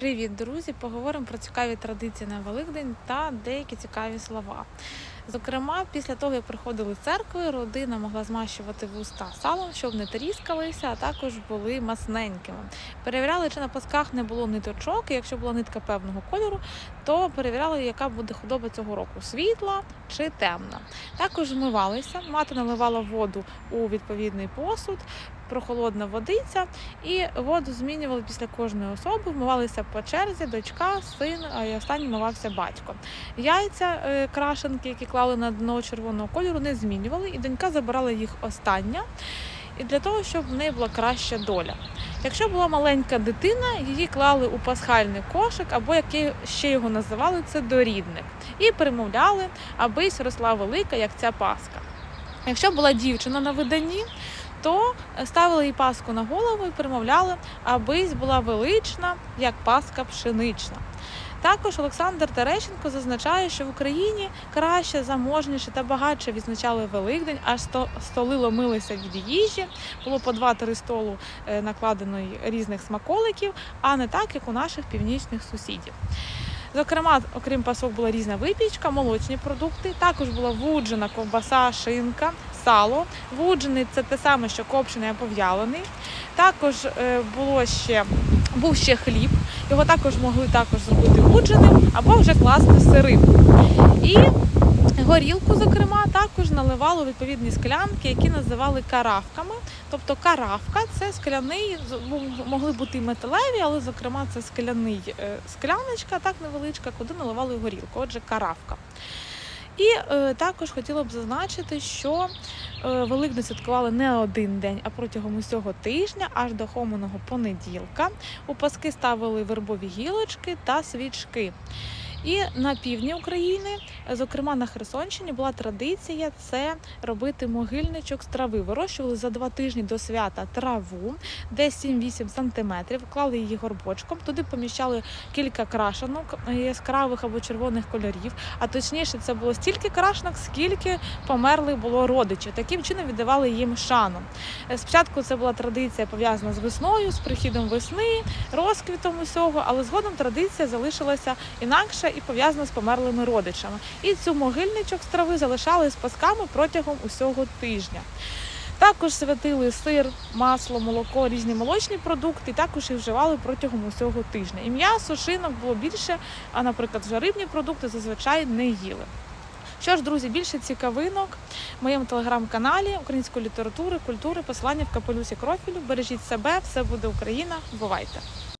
Привіт, друзі! Поговоримо про цікаві традиції на Великдень та деякі цікаві слова. Зокрема, після того, як приходили з церкви, родина могла змащувати вуста салом, щоб не тріскалися, а також були масненькими. Перевіряли, чи на пасках не було ниточок, і якщо була нитка певного кольору, то перевіряли, яка буде худоба цього року світла чи темна. Також вмивалися, мати наливала воду у відповідний посуд, прохолодна водиця, і воду змінювали після кожної особи, вмивалися по черзі, дочка, син, а останній мивався батько. Яйця е, крашенки, які клали на дно червоного кольору, не змінювали, і донька забирала їх остання. І для того, щоб в неї була краща доля. Якщо була маленька дитина, її клали у пасхальний кошик, або як ще його називали, це дорідник, і примовляли, абись росла велика, як ця паска. Якщо була дівчина на виданні, то ставили їй паску на голову і примовляли, абись була велична, як паска пшенична. Також Олександр Терещенко зазначає, що в Україні краще, заможніше та багатше відзначали Великдень, аж сто- столи ломилися від їжі, було по два-три столу е, накладено різних смаколиків, а не так, як у наших північних сусідів. Зокрема, окрім пасок, була різна випічка, молочні продукти. Також була вуджена ковбаса, шинка, сало. Вуджений це те саме, що копчений або в'ялений. Також е, було ще був ще хліб. Його також могли також зробити вудженим або вже класти сирим. І горілку, зокрема, також наливали у відповідні склянки, які називали каравками. Тобто каравка це скляний, могли бути і металеві, але зокрема це скляний е, скляночка, так невеличка, куди наливали горілку. Отже, каравка. І е, також хотіла б зазначити, що е, Великдень святкували не один день, а протягом усього тижня, аж до хоминого понеділка. У паски ставили вербові гілочки та свічки. І на півдні України, зокрема на Херсонщині, була традиція це робити могильничок з трави. Вирощували за два тижні до свята траву, десь 7-8 сантиметрів, клали її горбочком. Туди поміщали кілька крашенок е, яскравих або червоних кольорів. А точніше, це було стільки крашенок, скільки померлих було родичів. Таким чином віддавали їм шану. Спочатку це була традиція пов'язана з весною, з прихідом весни, розквітом усього, але згодом традиція залишилася інакше і пов'язана з померлими родичами. І цю могильничок з трави залишали з пасками протягом усього тижня. Також святили сир, масло, молоко, різні молочні продукти, також їх вживали протягом усього тижня. І м'ясо, шинок було більше, а, наприклад, вже рибні продукти зазвичай не їли. Що ж, друзі, більше цікавинок в моєму телеграм-каналі української літератури, культури, посилання в капелюсі профілю. Бережіть себе, все буде Україна. Бувайте!